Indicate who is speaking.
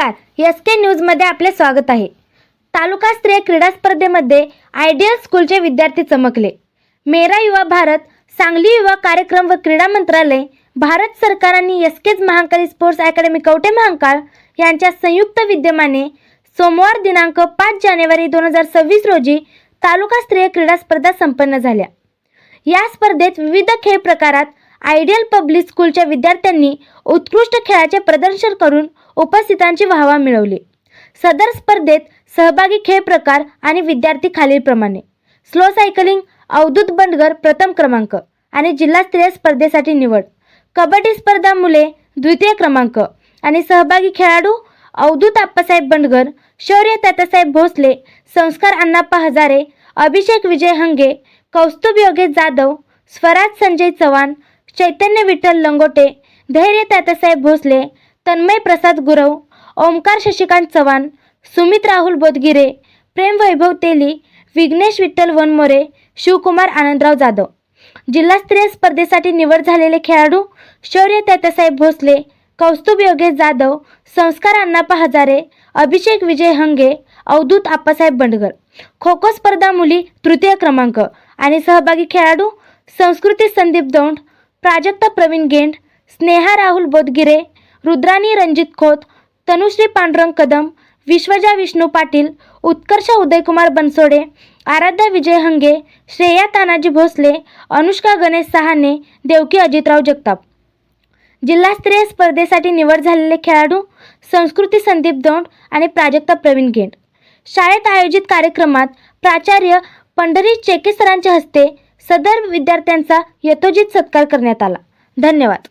Speaker 1: नमस्कार. एस के न्यूजमध्ये आपले स्वागत आहे. तालुकास्तरीय क्रीडा स्पर्धेमध्ये आयडियल स्कूलचे विद्यार्थी चमकले. मेरा युवा भारत सांगली युवा कार्यक्रम व क्रीडा मंत्रालय भारत सरकार आणि एस केज महांकाळी स्पोर्ट्स अकॅडमी कवटे महांकाळ यांच्या संयुक्त विद्यमाने सोमवार दिनांक पाच जानेवारी दोन हजार सव्वीस रोजी तालुकास्तरीय क्रीडा स्पर्धा संपन्न झाल्या. या स्पर्धेत विविध खेळ प्रकारात आयडियल पब्लिक स्कूलच्या विद्यार्थ्यांनी उत्कृष्ट खेळाचे प्रदर्शन करून उपस्थितांची वाहवा मिळवली. सदर स्पर्धेत सहभागी खेळ प्रकार आणि विद्यार्थी खालीलप्रमाणे. स्लो सायकलिंग अवधूत बंडगर प्रथम क्रमांक आणि जिल्हास्तरीय स्पर्धेसाठी निवड. कबड्डी स्पर्धा मुले द्वितीय क्रमांक आणि सहभागी खेळाडू अवधूत आप्पासाहेब बंडगर शौर्य तात्यासाहेब भोसले संस्कार अण्णाप्पा हजारे अभिषेक विजय हंगे कौस्तुभ योगेश जाधव स्वराज संजय चव्हाण चैतन्य विठ्ठल लंगोटे धैर्य तात्यासाहेब भोसले तन्मय प्रसाद गुरव ओमकार शशिकांत चव्हाण सुमित राहुल बोदगिरे प्रेम वैभव तेली विघ्नेश विठ्ठल वनमोरे शिवकुमार आनंदराव जाधव. जिल्हास्तरीय स्पर्धेसाठी निवड झालेले खेळाडू शौर्य तात्यासाहेब भोसले कौस्तुभ योगेश जाधव संस्कार अण्णाप्पा हजारे अभिषेक विजय हंगे अवधूत आप्पासाहेब बंडगर. खो खो स्पर्धा मुली तृतीय क्रमांक आणि सहभागी खेळाडू संस्कृती संदीप दौंड प्राजक्ता प्रवीण गेंड स्नेहा राहुल बोदगिरे रुद्राणी रणजित खोत तनुश्री पांडुरंग कदम विश्वजा विष्णू पाटील उत्कर्ष उदयकुमार बनसोडे आराध्या विजय हंगे श्रेया तानाजी भोसले अनुष्का गणेश सहाने देवकी अजितराव जगताप. जिल्हास्तरीय स्पर्धेसाठी निवड झालेले खेळाडू संस्कृती संदीप दौंड आणि प्राजक्ता प्रवीण गेंड. शाळेत आयोजित कार्यक्रमात प्राचार्य पंढरी चेके सरांच्या हस्ते सदर विद्यार्थ्यांचा यथोचित सत्कार करण्यात आला. धन्यवाद.